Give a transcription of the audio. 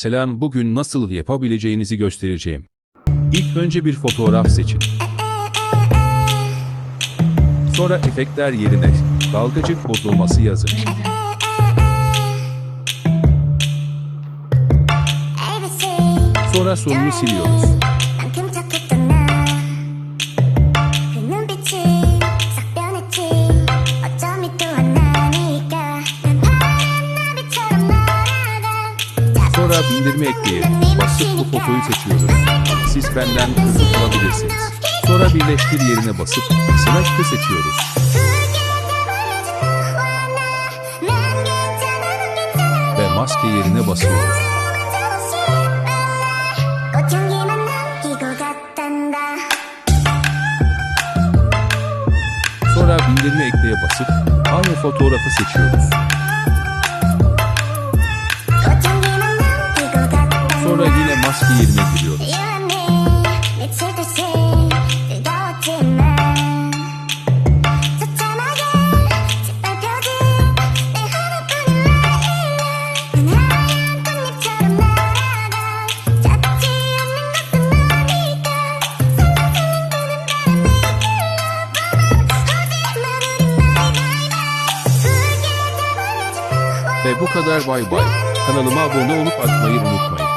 selam bugün nasıl yapabileceğinizi göstereceğim. İlk önce bir fotoğraf seçin. Sonra efektler yerine dalgacık bozulması yazın. Sonra sorunu siliyoruz. Sonra bindirme ekleyip basıp bu fotoyu seçiyoruz. Siz benden kızı alabilirsiniz. Sonra birleştir yerine basıp slash'te seçiyoruz. Ve maske yerine basıyoruz. Sonra bindirme ekleye basıp aynı fotoğrafı seçiyoruz. Ve bu kadar bay bay. Kanalıma abone olup atmayı unutmayın.